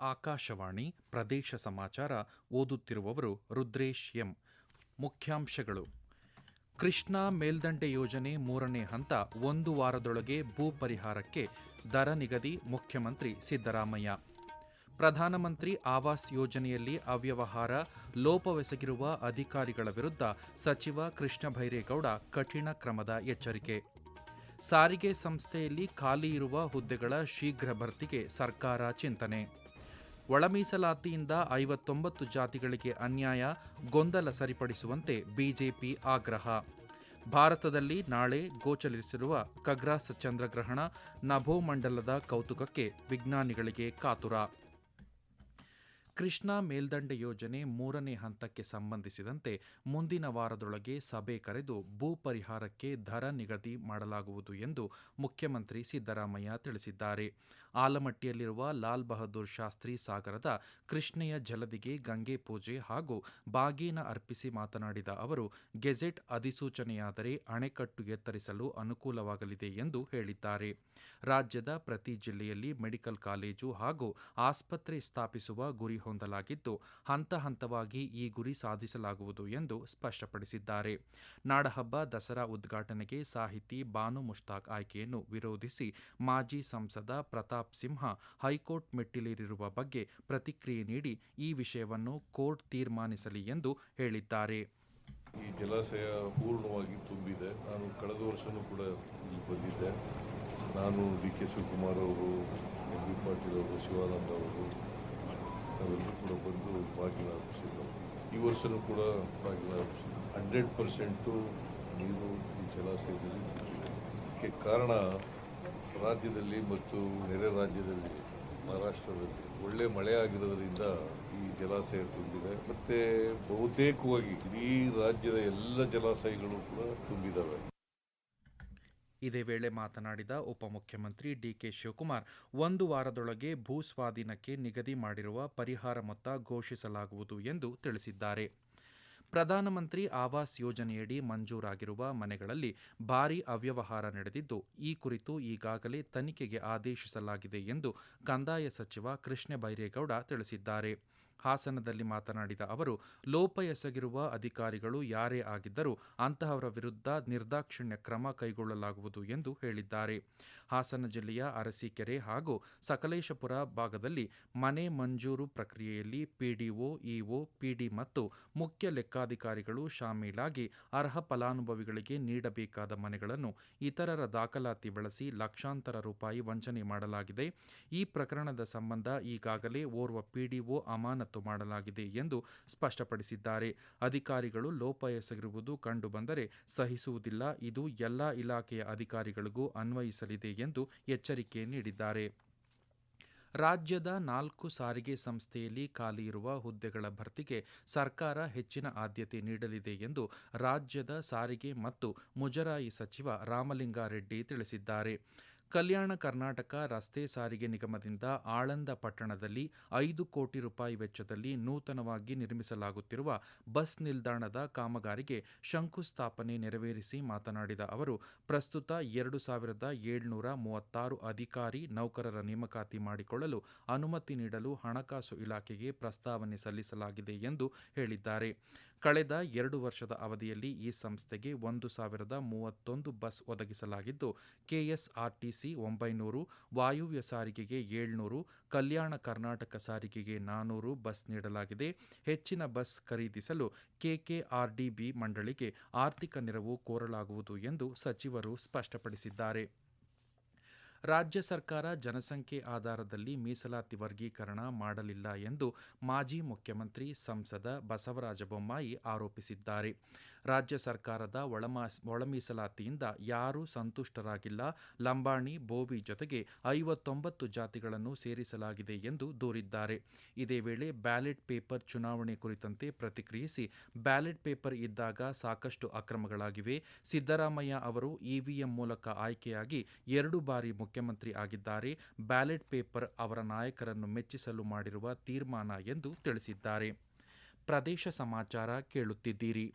ಆಕಾಶವಾಣಿ ಪ್ರದೇಶ ಸಮಾಚಾರ ಓದುತ್ತಿರುವವರು ರುದ್ರೇಶ್ ಎಂ. ಮುಖ್ಯಾಂಶಗಳು. ಕೃಷ್ಣಾ ಮೇಲ್ದಂಡೆ ಯೋಜನೆ ಮೂರನೇ ಹಂತ ಒಂದು ವಾರದೊಳಗೆ ಭೂ ಪರಿಹಾರಕ್ಕೆ ದರ ನಿಗದಿ ಮುಖ್ಯಮಂತ್ರಿ ಸಿದ್ದರಾಮಯ್ಯ. ಪ್ರಧಾನಮಂತ್ರಿ ಆವಾಸ್ ಯೋಜನೆಯಲ್ಲಿ ಅವ್ಯವಹಾರ, ಲೋಪವೆಸಗಿರುವ ಅಧಿಕಾರಿಗಳ ವಿರುದ್ಧ ಸಚಿವ ಕೃಷ್ಣ ಭೈರೇಗೌಡ ಕಠಿಣ ಕ್ರಮದ ಎಚ್ಚರಿಕೆ. ಸಾರಿಗೆ ಸಂಸ್ಥೆಯಲ್ಲಿ ಖಾಲಿ ಇರುವ ಹುದ್ದೆಗಳ ಶೀಘ್ರ ಭರ್ತಿಗೆ ಸರ್ಕಾರ ಚಿಂತನೆ. ಒಳ ಮೀಸಲಾತಿಯಿಂದ ಐವತ್ತೊಂಬತ್ತು ಜಾತಿಗಳಿಗೆ ಅನ್ಯಾಯ, ಗೊಂದಲ ಸರಿಪಡಿಸುವಂತೆ ಬಿಜೆಪಿ ಆಗ್ರಹ. ಭಾರತದಲ್ಲಿ ನಾಳೆ ಗೋಚರಿಸಿರುವ ಖಗ್ರಾಸ ಚಂದ್ರಗ್ರಹಣ ನಭೋಮಂಡಲದ ಕೌತುಕಕ್ಕೆ ವಿಜ್ಞಾನಿಗಳಿಗೆ ಕಾತುರ. ಕೃಷ್ಣಾ ಮೇಲ್ದಂಡೆ ಯೋಜನೆ ಮೂರನೇ ಹಂತಕ್ಕೆ ಸಂಬಂಧಿಸಿದಂತೆ ಮುಂದಿನ ವಾರದೊಳಗೆ ಸಭೆ ಕರೆದು ಭೂ ಪರಿಹಾರಕ್ಕೆ ದರ ನಿಗದಿ ಮಾಡಲಾಗುವುದು ಎಂದು ಮುಖ್ಯಮಂತ್ರಿ ಸಿದ್ದರಾಮಯ್ಯ ತಿಳಿಸಿದ್ದಾರೆ. ಆಲಮಟ್ಟಿಯಲ್ಲಿರುವ ಲಾಲ್ ಬಹದ್ದೂರ್ ಶಾಸ್ತ್ರಿ ಸಾಗರದ ಕೃಷ್ಣೆಯ ಜಲದಿಗೆ ಗಂಗೆ ಪೂಜೆ ಹಾಗೂ ಬಾಗಿನ ಅರ್ಪಿಸಿ ಮಾತನಾಡಿದ ಅವರು, ಗೆಜೆಟ್ ಅಧಿಸೂಚನೆಯಾದರೆ ಅಣೆಕಟ್ಟು ಎತ್ತರಿಸಲು ಅನುಕೂಲವಾಗಲಿದೆ ಎಂದು ಹೇಳಿದ್ದಾರೆ. ರಾಜ್ಯದ ಪ್ರತಿ ಜಿಲ್ಲೆಯಲ್ಲಿ ಮೆಡಿಕಲ್ ಕಾಲೇಜು ಹಾಗೂ ಆಸ್ಪತ್ರೆ ಸ್ಥಾಪಿಸುವ ಗುರಿ ಹೊಂದಲಾಗಿದ್ದು ಹಂತ ಹಂತವಾಗಿ ಈ ಗುರಿ ಸಾಧಿಸಲಾಗುವುದು ಎಂದು ಸ್ಪಷ್ಟಪಡಿಸಿದ್ದಾರೆ. ನಾಡಹಬ್ಬ ದಸರಾ ಉದ್ಘಾಟನೆಗೆ ಸಾಹಿತಿ ಬಾನು ಮುಷ್ತಾಕ್ ಆಯ್ಕೆಯನ್ನು ವಿರೋಧಿಸಿ ಮಾಜಿ ಸಂಸದ ಪ್ರತಾಪ್ ಸಿಂಹ ಹೈಕೋರ್ಟ್ ಮೆಟ್ಟಿಲೇರಿರುವ ಬಗ್ಗೆ ಪ್ರತಿಕ್ರಿಯೆ ನೀಡಿ ಈ ವಿಷಯವನ್ನು ಕೋರ್ಟ್ ತೀರ್ಮಾನಿಸಲಿ ಎಂದು ಹೇಳಿದ್ದಾರೆ. ಈ ಜಲಾಶಯ ಪೂರ್ಣವಾಗಿ ತುಂಬಿದೆ. ನಾನು ಕಳೆದ ವರ್ಷನೂ ಕೂಡ ಇಲ್ಲಿ ಬಂದಿದ್ದೆ. ನಾನು ಡಿ ಕೆ ಶಿವಕುಮಾರ್ ಅವರು, ಎಂ ಬಿ ಪಾಟೀಲ್ ಅವರು, ಶಿವಾನಂದ ಅವರು ನಾವೆಲ್ಲರೂ ಕೂಡ ಬಂದು ಅರ್ಪಿಸಿದ್ದು ಈ ವರ್ಷನೂ ಕೂಡ ಅರ್ಪಿಸಿದ್ದು ಹಂಡ್ರೆಡ್ ಪರ್ಸೆಂಟು ನೀರು ಈ ಜಲಾಶಯದಲ್ಲಿ ಇದಕ್ಕೆ ಕಾರಣ ರಾಜ್ಯದಲ್ಲಿ ಮತ್ತು ನೆರೆ ರಾಜ್ಯದಲ್ಲಿ, ಮಹಾರಾಷ್ಟ್ರದಲ್ಲಿ ಒಳ್ಳೆ ಮಳೆ ಆಗಿರೋದ್ರಿಂದ ಈ ಜಲಾಶಯ ತುಂಬಿದೆ. ಮತ್ತೆ ಬಹುತೇಕವಾಗಿ ಇಡೀ ರಾಜ್ಯದ ಎಲ್ಲ ಜಲಾಶಯಗಳು ಕೂಡ ತುಂಬಿದ್ದಾವೆ ಇದೇ ವೇಳೆ ಮಾತನಾಡಿದ ಉಪಮುಖ್ಯಮಂತ್ರಿ ಡಿಕೆ ಶಿವಕುಮಾರ್, ಒಂದು ವಾರದೊಳಗೆ ಭೂ ಸ್ವಾಧೀನಕ್ಕೆ ನಿಗದಿ ಮಾಡಿರುವ ಪರಿಹಾರ ಮೊತ್ತ ಘೋಷಿಸಲಾಗುವುದು ಎಂದು ತಿಳಿಸಿದ್ದಾರೆ. ಪ್ರಧಾನಮಂತ್ರಿ ಆವಾಸ್ ಯೋಜನೆಯಡಿ ಮಂಜೂರಾಗಿರುವ ಮನೆಗಳಲ್ಲಿ ಭಾರೀ ಅವ್ಯವಹಾರ ನಡೆದಿದ್ದು, ಈ ಕುರಿತು ಈಗಾಗಲೇ ತನಿಖೆಗೆ ಆದೇಶಿಸಲಾಗಿದೆ ಎಂದು ಕಂದಾಯ ಸಚಿವ ಕೃಷ್ಣ ಬೈರೇಗೌಡ ತಿಳಿಸಿದ್ದಾರೆ. ಹಾಸನದಲ್ಲಿ ಮಾತನಾಡಿದ ಅವರು, ಲೋಪ ಎಸಗಿರುವ ಅಧಿಕಾರಿಗಳು ಯಾರೇ ಆಗಿದ್ದರೂ ಅಂತಹವರ ವಿರುದ್ಧ ನಿರ್ದಾಕ್ಷಿಣ್ಯ ಕ್ರಮ ಕೈಗೊಳ್ಳಲಾಗುವುದು ಎಂದು ಹೇಳಿದ್ದಾರೆ. ಹಾಸನ ಜಿಲ್ಲೆಯ ಅರಸೀಕೆರೆ ಹಾಗೂ ಸಕಲೇಶಪುರ ಭಾಗದಲ್ಲಿ ಮನೆ ಮಂಜೂರು ಪ್ರಕ್ರಿಯೆಯಲ್ಲಿ ಪಿಡಿಒ ಇಒ ಪಿಡಿ ಮತ್ತು ಮುಖ್ಯ ಲೆಕ್ಕಾಧಿಕಾರಿಗಳು ಶಾಮೀಲಾಗಿ ಅರ್ಹ ಫಲಾನುಭವಿಗಳಿಗೆ ನೀಡಬೇಕಾದ ಮನೆಗಳನ್ನು ಇತರರ ದಾಖಲಾತಿ ಬಳಸಿ ಲಕ್ಷಾಂತರ ರೂಪಾಯಿ ವಂಚನೆ ಮಾಡಲಾಗಿದೆ. ಈ ಪ್ರಕರಣದ ಸಂಬಂಧ ಈಗಾಗಲೇ ಓರ್ವ ಪಿಡಿಒ ಅಮಾನತು ಮಾಡಲಾಗಿದೆ ಎಂದು ಸ್ಪಷ್ಟಪಡಿಸಿದ್ದಾರೆ. ಅಧಿಕಾರಿಗಳು ಲೋಪ ಎಸಗಿರುವುದು ಕಂಡುಬಂದರೆ ಸಹಿಸುವುದಿಲ್ಲ. ಇದು ಎಲ್ಲ ಇಲಾಖೆಯ ಅಧಿಕಾರಿಗಳಿಗೂ ಅನ್ವಯಿಸಲಿದೆ ಎಂದು ಎಚ್ಚರಿಕೆ ನೀಡಿದ್ದಾರೆ. ರಾಜ್ಯದ ನಾಲ್ಕು ಸಾರಿಗೆ ಸಂಸ್ಥೆಯಲ್ಲಿ ಖಾಲಿ ಇರುವ ಹುದ್ದೆಗಳ ಭರ್ತಿಗೆ ಸರ್ಕಾರ ಹೆಚ್ಚಿನ ಆದ್ಯತೆ ನೀಡಲಿದೆ ಎಂದು ರಾಜ್ಯದ ಸಾರಿಗೆ ಮತ್ತು ಮುಜರಾಯಿ ಸಚಿವ ರಾಮಲಿಂಗಾರೆಡ್ಡಿ ತಿಳಿಸಿದ್ದಾರೆ. ಕಲ್ಯಾಣ ಕರ್ನಾಟಕ ರಸ್ತೆ ಸಾರಿಗೆ ನಿಗಮದಿಂದ ಆಳಂದ ಪಟ್ಟಣದಲ್ಲಿ ಐದು ಕೋಟಿ ರೂಪಾಯಿ ವೆಚ್ಚದಲ್ಲಿ ನೂತನವಾಗಿ ನಿರ್ಮಿಸಲಾಗುತ್ತಿರುವ ಬಸ್ ನಿಲ್ದಾಣದ ಕಾಮಗಾರಿಗೆ ಶಂಕುಸ್ಥಾಪನೆ ನೆರವೇರಿಸಿ ಮಾತನಾಡಿದ ಅವರು, ಪ್ರಸ್ತುತ ಎರಡು ಸಾವಿರದ ಏಳ್ನೂರ ಮೂವತ್ತಾರು ಅಧಿಕಾರಿ ನೌಕರರ ನೇಮಕಾತಿ ಮಾಡಿಕೊಳ್ಳಲು ಅನುಮತಿ ನೀಡಲು ಹಣಕಾಸು ಇಲಾಖೆಗೆ ಪ್ರಸ್ತಾವನೆ ಸಲ್ಲಿಸಲಾಗಿದೆ ಎಂದು ಹೇಳಿದ್ದಾರೆ. ಕಳೆದ ಎರಡು ವರ್ಷದ ಅವಧಿಯಲ್ಲಿ ಈ ಸಂಸ್ಥೆಗೆ ಒಂದು ಸಾವಿರದ ಮೂವತ್ತೊಂದು ಬಸ್ ಒದಗಿಸಲಾಗಿದ್ದು, ಕೆಎಸ್ಆರ್ಟಿಸಿ ಒಂಬೈನೂರು, ವಾಯುವ್ಯ ಸಾರಿಗೆಗೆ ಏಳ್ನೂರು, ಕಲ್ಯಾಣ ಕರ್ನಾಟಕ ಸಾರಿಗೆಗೆ ನಾನೂರು ಬಸ್ ನೀಡಲಾಗಿದೆ. ಹೆಚ್ಚಿನ ಬಸ್ ಖರೀದಿಸಲು ಕೆಕೆಆರ್ಡಿಬಿ ಮಂಡಳಿಗೆ ಆರ್ಥಿಕ ನೆರವು ಕೋರಲಾಗುವುದು ಎಂದು ಸಚಿವರು ಸ್ಪಷ್ಟಪಡಿಸಿದ್ದಾರೆ. ರಾಜ್ಯ ಸರ್ಕಾರ ಜನಸಂಖ್ಯೆ ಆಧಾರದಲ್ಲಿ ಮೀಸಲಾತಿ ವರ್ಗೀಕರಣ ಮಾಡಲಿಲ್ಲ ಎಂದು ಮಾಜಿ ಮುಖ್ಯಮಂತ್ರಿ ಸಂಸದ ಬಸವರಾಜ ಬೊಮ್ಮಾಯಿ ಆರೋಪಿಸಿದ್ದಾರೆ. ರಾಜ್ಯ ಸರ್ಕಾರದ ಒಳಮಾ, ಒಳಮೀಸಲಾತಿಯಿಂದ ಯಾರೂ ಸಂತುಷ್ಟರಾಗಿಲ್ಲ. ಲಂಬಾಣಿ, ಬೋವಿ ಜೊತೆಗೆ ಐವತ್ತೊಂಬತ್ತು ಜಾತಿಗಳನ್ನು ಸೇರಿಸಲಾಗಿದೆ ಎಂದು ದೂರಿದ್ದಾರೆ. ಇದೇ ವೇಳೆ ಬ್ಯಾಲೆಟ್ ಪೇಪರ್ ಚುನಾವಣೆ ಕುರಿತಂತೆ ಪ್ರತಿಕ್ರಿಯಿಸಿ ಬ್ಯಾಲೆಟ್ ಪೇಪರ್ ಇದ್ದಾಗ ಸಾಕಷ್ಟು ಅಕ್ರಮಗಳಾಗಿವೆ. ಸಿದ್ದರಾಮಯ್ಯ ಅವರು ಇವಿಎಂ ಮೂಲಕ ಆಯ್ಕೆಯಾಗಿ ಎರಡು ಬಾರಿ ಮುಖ್ಯಮಂತ್ರಿ ಆಗಿದ್ದಾರೆ. ಬ್ಯಾಲೆಟ್ ಪೇಪರ್ ಅವರ ನಾಯಕರನ್ನು ಮೆಚ್ಚಿಸಲು ಮಾಡಿರುವ ತೀರ್ಮಾನ ಎಂದು ತಿಳಿಸಿದ್ದಾರೆ. ಪ್ರದೇಶ ಸಮಾಚಾರ ಕೇಳುತ್ತಿದ್ದೀರಿ.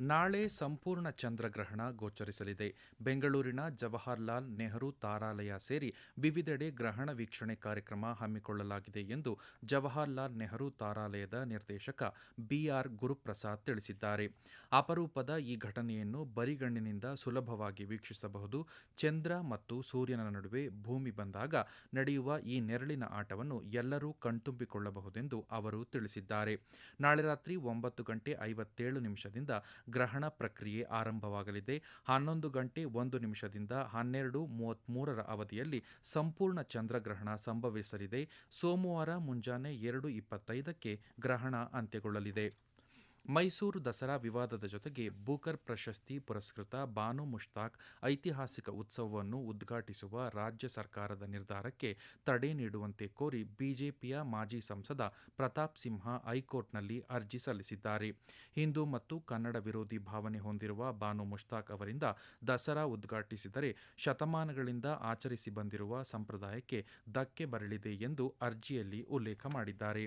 ನಾಳೆ ಸಂಪೂರ್ಣ ಚಂದ್ರಗ್ರಹಣ ಗೋಚರಿಸಲಿದೆ. ಬೆಂಗಳೂರಿನ ಜವಾಹರ್ಲಾಲ್ ನೆಹರು ತಾರಾಲಯ ಸೇರಿ ವಿವಿಧೆಡೆ ಗ್ರಹಣ ವೀಕ್ಷಣೆ ಕಾರ್ಯಕ್ರಮ ಹಮ್ಮಿಕೊಳ್ಳಲಾಗಿದೆ ಎಂದು ಜವಾಹರ್ಲಾಲ್ ನೆಹರು ತಾರಾಲಯದ ನಿರ್ದೇಶಕ ಬಿಆರ್ ಗುರುಪ್ರಸಾದ್ ತಿಳಿಸಿದ್ದಾರೆ. ಅಪರೂಪದ ಈ ಘಟನೆಯನ್ನು ಬರಿಗಣ್ಣಿನಿಂದ ಸುಲಭವಾಗಿ ವೀಕ್ಷಿಸಬಹುದು. ಚಂದ್ರ ಮತ್ತು ಸೂರ್ಯನ ನಡುವೆ ಭೂಮಿ ಬಂದಾಗ ನಡೆಯುವ ಈ ನೆರಳಿನ ಆಟವನ್ನು ಎಲ್ಲರೂ ಕಣ್ತುಂಬಿಕೊಳ್ಳಬಹುದೆಂದು ಅವರು ತಿಳಿಸಿದ್ದಾರೆ. ನಾಳೆ ರಾತ್ರಿ ಒಂಬತ್ತು ಗಂಟೆ ಐವತ್ತೇಳು ನಿಮಿಷದಿಂದ ಗ್ರಹಣ ಪ್ರಕ್ರಿಯೆ ಆರಂಭವಾಗಲಿದೆ. ಹನ್ನೊಂದು ಗಂಟೆ ಒಂದು ನಿಮಿಷದಿಂದ ಹನ್ನೆರಡು ಮೂವತ್ತ್ಮೂರರ ಅವಧಿಯಲ್ಲಿ ಸಂಪೂರ್ಣ ಚಂದ್ರಗ್ರಹಣ ಸಂಭವಿಸಲಿದೆ. ಸೋಮವಾರ ಮುಂಜಾನೆ ಎರಡು ಇಪ್ಪತ್ತೈದಕ್ಕೆ ಗ್ರಹಣ ಅಂತ್ಯಗೊಳ್ಳಲಿದೆ. ಮೈಸೂರು ದಸರಾ ವಿವಾದದ ಜೊತೆಗೆ ಬೂಕರ್ ಪ್ರಶಸ್ತಿ ಪುರಸ್ಕೃತ ಬಾನು ಮುಷ್ತಾಕ್ ಐತಿಹಾಸಿಕ ಉತ್ಸವವನ್ನು ಉದ್ಘಾಟಿಸುವ ರಾಜ್ಯ ಸರ್ಕಾರದ ನಿರ್ಧಾರಕ್ಕೆ ತಡೆ ನೀಡುವಂತೆ ಕೋರಿ ಬಿಜೆಪಿಯ ಮಾಜಿ ಸಂಸದ ಪ್ರತಾಪ್ ಸಿಂಹ ಹೈಕೋರ್ಟ್ನಲ್ಲಿ ಅರ್ಜಿ ಸಲ್ಲಿಸಿದ್ದಾರೆ. ಹಿಂದೂ ಮತ್ತು ಕನ್ನಡ ವಿರೋಧಿ ಭಾವನೆ ಹೊಂದಿರುವ ಬಾನು ಮುಷ್ತಾಕ್ ಅವರಿಂದ ದಸರಾ ಉದ್ಘಾಟಿಸಿದರೆ ಶತಮಾನಗಳಿಂದ ಆಚರಿಸಿ ಬಂದಿರುವ ಸಂಪ್ರದಾಯಕ್ಕೆ ಧಕ್ಕೆ ಬರಲಿದೆ ಎಂದು ಅರ್ಜಿಯಲ್ಲಿ ಉಲ್ಲೇಖ ಮಾಡಿದ್ದಾರೆ.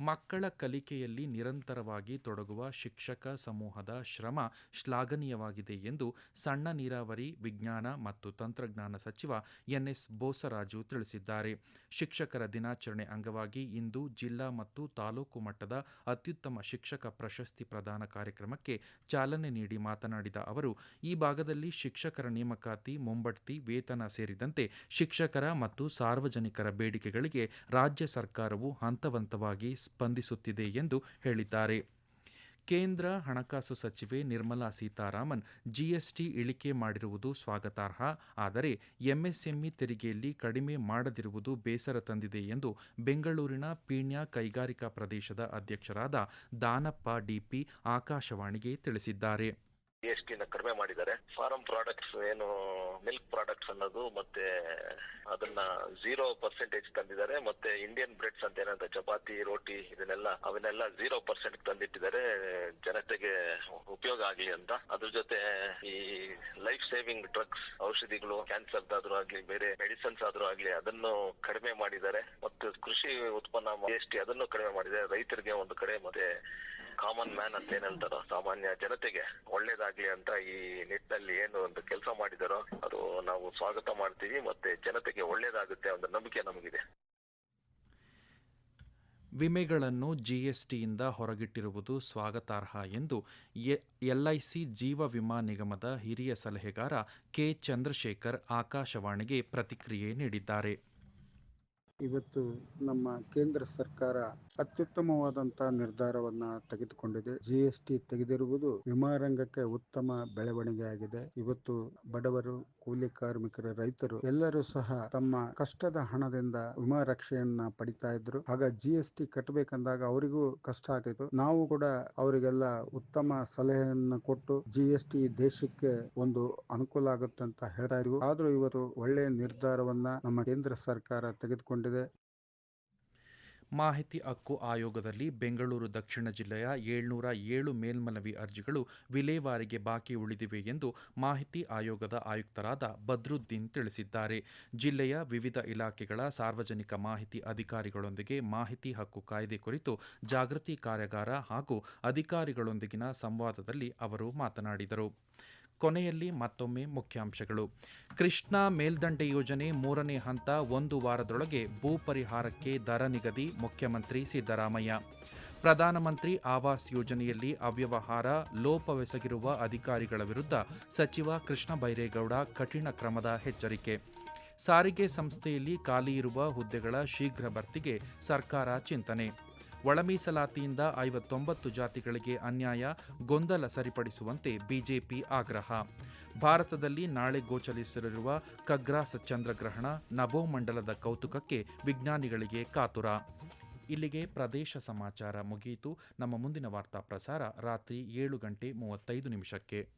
ಮಕ್ಕಳ ಕಲಿಕೆಯಲ್ಲಿ ನಿರಂತರವಾಗಿ ತೊಡಗುವ ಶಿಕ್ಷಕ ಸಮೂಹದ ಶ್ರಮ ಶ್ಲಾಘನೀಯವಾಗಿದೆ ಎಂದು ಸಣ್ಣ ನೀರಾವರಿ ವಿಜ್ಞಾನ ಮತ್ತು ತಂತ್ರಜ್ಞಾನ ಸಚಿವ ಎನ್ಎಸ್ ಬೋಸರಾಜು ತಿಳಿಸಿದ್ದಾರೆ. ಶಿಕ್ಷಕರ ದಿನಾಚರಣೆ ಅಂಗವಾಗಿ ಇಂದು ಜಿಲ್ಲಾ ಮತ್ತು ತಾಲೂಕು ಮಟ್ಟದ ಅತ್ಯುತ್ತಮ ಶಿಕ್ಷಕ ಪ್ರಶಸ್ತಿ ಪ್ರದಾನ ಕಾರ್ಯಕ್ರಮಕ್ಕೆ ಚಾಲನೆ ನೀಡಿ ಮಾತನಾಡಿದ ಅವರು, ಈ ಭಾಗದಲ್ಲಿ ಶಿಕ್ಷಕರ ನೇಮಕಾತಿ, ಮುಂಬಡ್ತಿ, ವೇತನ ಸೇರಿದಂತೆ ಶಿಕ್ಷಕರ ಮತ್ತು ಸಾರ್ವಜನಿಕರ ಬೇಡಿಕೆಗಳಿಗೆ ರಾಜ್ಯ ಸರ್ಕಾರವು ಹಂತಹಂತವಾಗಿ ಸ್ಪಂದಿಸುತ್ತಿದೆ ಎಂದು ಹೇಳಿದ್ದಾರೆ. ಕೇಂದ್ರ ಹಣಕಾಸು ಸಚಿವೆ ನಿರ್ಮಲಾ ಸೀತಾರಾಮನ್ ಜಿಎಸ್ಟಿ ಇಳಿಕೆ ಮಾಡಿರುವುದು ಸ್ವಾಗತಾರ್ಹ, ಆದರೆ ಎಂಎಸ್ಎಂಇ ತೆರಿಗೆಯಲ್ಲಿ ಕಡಿಮೆ ಮಾಡದಿರುವುದು ಬೇಸರ ತಂದಿದೆ ಎಂದು ಬೆಂಗಳೂರಿನ ಪೀಣ್ಯ ಕೈಗಾರಿಕಾ ಪ್ರದೇಶದ ಅಧ್ಯಕ್ಷರಾದ ದಾನಪ್ಪ ಡಿಪಿ ಆಕಾಶವಾಣಿಗೆ ತಿಳಿಸಿದ್ದಾರೆ. ಜಿ ಎಸ್ ಟಿನ ಕಡಿಮೆ ಮಾಡಿದ್ದಾರೆ. ಫಾರಂ ಪ್ರಾಡಕ್ಟ್ಸ್ ಏನು ಮಿಲ್ಕ್ ಪ್ರಾಡಕ್ಟ್ಸ್ ಅನ್ನೋದು ಮತ್ತೆ ಅದನ್ನ ಝೀರೋ ಪರ್ಸೆಂಟೇಜ್ ತಂದಿದ್ದಾರೆ. ಮತ್ತೆ ಇಂಡಿಯನ್ ಬ್ರೆಡ್ಸ್ ಅಂತ ಏನಂತ, ಚಪಾತಿ, ರೋಟಿ ಇದನ್ನೆಲ್ಲ, ಅವನ್ನೆಲ್ಲ ಝೀರೋ ಪರ್ಸೆಂಟ್ ತಂದಿಟ್ಟಿದ್ದಾರೆ. ಜನತೆಗೆ ಉಪಯೋಗ ಆಗ್ಲಿ ಅಂತ. ಅದ್ರ ಜೊತೆ ಈ ಲೈಫ್ ಸೇವಿಂಗ್ ಡ್ರಗ್ಸ್ ಔಷಧಿಗಳು ಕ್ಯಾನ್ಸರ್ ಆದ್ರೂ ಆಗ್ಲಿ, ಬೇರೆ ಮೆಡಿಸನ್ಸ್ ಆದ್ರೂ ಆಗ್ಲಿ, ಅದನ್ನು ಕಡಿಮೆ ಮಾಡಿದ್ದಾರೆ. ಮತ್ತು ಕೃಷಿ ಉತ್ಪನ್ನ ಜಿ ಎಸ್ ಟಿ ಅದನ್ನು ಕಡಿಮೆ ಮಾಡಿದ್ದಾರೆ. ರೈತರಿಗೆ ಒಂದು ಕಡೆ ಮತ್ತೆ ಕಾಮನ್ ಮ್ಯಾನ್ ಅಂತ ಏನ್ ಹೇಳ್ತಾರೋ, ಸಾಮಾನ್ಯ ಜನತೆಗೆ ಒಳ್ಳೇದಾಗ್ಲಿ ಅಂತ ಈ ನಿಟ್ಟಿನಲ್ಲಿ ಏನು ಒಂದು ಕೆಲಸ ಮಾಡಿದಾರೋ, ಅದು ನಾವು ಸ್ವಾಗತ ಮಾಡ್ತೀವಿ, ಮತ್ತೆ ಜನತೆಗೆ ಒಳ್ಳೇದಾಗುತ್ತೆ ಒಂದು ನಂಬಿಕೆ ನಮಗಿದೆ. ವಿಮೆಗಳನ್ನು ಜಿಎಸ್ಟಿಯಿಂದ ಹೊರಗಿಟ್ಟಿರುವುದು ಸ್ವಾಗತಾರ್ಹ ಎಂದು ಎಲ್ಐಸಿ ಜೀವ ವಿಮಾ ನಿಗಮದ ಹಿರಿಯ ಸಲಹೆಗಾರ ಕೆ ಚಂದ್ರಶೇಖರ್ ಆಕಾಶವಾಣಿಗೆ ಪ್ರತಿಕ್ರಿಯೆ ನೀಡಿದ್ದಾರೆ. ಇವತ್ತು ನಮ್ಮ ಕೇಂದ್ರ ಸರ್ಕಾರ ಅತ್ಯುತ್ತಮವಾದಂತಹ ನಿರ್ಧಾರವನ್ನ ತೆಗೆದುಕೊಂಡಿದೆ. ಜಿಎಸ್ಟಿ ತೆಗೆದಿರುವುದು ವಿಮಾ ರಂಗಕ್ಕೆ ಉತ್ತಮ ಬೆಳವಣಿಗೆ ಆಗಿದೆ. ಇವತ್ತು ಬಡವರು, ಕೂಲಿ ಕಾರ್ಮಿಕರು, ರೈತರು ಎಲ್ಲರೂ ಸಹ ತಮ್ಮ ಕಷ್ಟದ ಹಣದಿಂದ ವಿಮಾ ರಕ್ಷೆಯನ್ನ ಪಡಿತಾ ಇದ್ರು. ಆಗ ಜಿಎಸ್ಟಿ ಕಟ್ಟಬೇಕಂದಾಗ ಅವರಿಗೂ ಕಷ್ಟ ಆಗ್ತಿತ್ತು. ನಾವು ಕೂಡ ಅವರಿಗೆಲ್ಲ ಉತ್ತಮ ಸಲಹೆಯನ್ನ ಕೊಟ್ಟು ಜಿಎಸ್ಟಿ ದೇಶಕ್ಕೆ ಒಂದು ಅನುಕೂಲ ಆಗುತ್ತೆ ಅಂತ ಹೇಳ್ತಾ ಇದ್ರು ಆದ್ರೂ ಇವತ್ತು ಒಳ್ಳೆಯ ನಿರ್ಧಾರವನ್ನ ನಮ್ಮ ಕೇಂದ್ರ ಸರ್ಕಾರ ತೆಗೆದುಕೊಂಡಿದೆ. ಮಾಹಿತಿ ಹಕ್ಕು ಆಯೋಗದಲ್ಲಿ ಬೆಂಗಳೂರು ದಕ್ಷಿಣ ಜಿಲ್ಲೆಯ ಏಳ್ನೂರ ಏಳು ಮೇಲ್ಮನವಿ ಅರ್ಜಿಗಳು ವಿಲೇವಾರಿಗೆ ಬಾಕಿ ಉಳಿದಿವೆ ಎಂದು ಮಾಹಿತಿ ಆಯೋಗದ ಆಯುಕ್ತರಾದ ಬದ್ರುದ್ದೀನ್ ತಿಳಿಸಿದ್ದಾರೆ. ಜಿಲ್ಲೆಯ ವಿವಿಧ ಇಲಾಖೆಗಳ ಸಾರ್ವಜನಿಕ ಮಾಹಿತಿ ಅಧಿಕಾರಿಗಳೊಂದಿಗೆ ಮಾಹಿತಿ ಹಕ್ಕು ಕಾಯ್ದೆ ಕುರಿತು ಜಾಗೃತಿ ಕಾರ್ಯಾಗಾರ ಹಾಗೂ ಅಧಿಕಾರಿಗಳೊಂದಿಗಿನ ಸಂವಾದದಲ್ಲಿ ಅವರು ಮಾತನಾಡಿದರು. ಕೊನೆಯಲ್ಲಿ ಮತ್ತೊಮ್ಮೆ ಮುಖ್ಯಾಂಶಗಳು. ಕೃಷ್ಣಾ ಮೇಲ್ದಂಡೆ ಯೋಜನೆ ಮೂರನೇ ಹಂತ ಒಂದು ವಾರದೊಳಗೆ ಭೂ ಪರಿಹಾರಕ್ಕೆ ದರ ನಿಗದಿ, ಮುಖ್ಯಮಂತ್ರಿ ಸಿದ್ದರಾಮಯ್ಯ. ಪ್ರಧಾನಮಂತ್ರಿ ಆವಾಸ್ ಯೋಜನೆಯಲ್ಲಿ ಅವ್ಯವಹಾರ, ಲೋಪವೆಸಗಿರುವ ಅಧಿಕಾರಿಗಳ ವಿರುದ್ಧ ಸಚಿವ ಕೃಷ್ಣ ಬೈರೇಗೌಡ ಕಠಿಣ ಕ್ರಮದ ಎಚ್ಚರಿಕೆ. ಸಾರಿಗೆ ಸಂಸ್ಥೆಯಲ್ಲಿ ಖಾಲಿ ಇರುವ ಹುದ್ದೆಗಳ ಶೀಘ್ರ ಭರ್ತಿಗೆ ಸರ್ಕಾರ ಚಿಂತನೆ. ಒಳಮೀಸಲಾತಿಯಿಂದ ಐವತ್ತೊಂಬತ್ತು ಜಾತಿಗಳಿಗೆ ಅನ್ಯಾಯ, ಗೊಂದಲ ಸರಿಪಡಿಸುವಂತೆ ಬಿಜೆಪಿ ಆಗ್ರಹ. ಭಾರತದಲ್ಲಿ ನಾಳೆ ಗೋಚರಿಸಲಿರುವ ಖಗ್ರಾಸ ಚಂದ್ರಗ್ರಹಣ ನಭೋಮಂಡಲದ ಕೌತುಕಕ್ಕೆ ವಿಜ್ಞಾನಿಗಳಿಗೆ ಕಾತುರ. ಇಲ್ಲಿಗೆ ಪ್ರದೇಶ ಸಮಾಚಾರ ಮುಗಿಯಿತು ನಮ್ಮ ಮುಂದಿನ ವಾರ್ತಾ ಪ್ರಸಾರ ರಾತ್ರಿ ಏಳು ಗಂಟೆ ಮೂವತ್ತೈದು ನಿಮಿಷಕ್ಕೆ.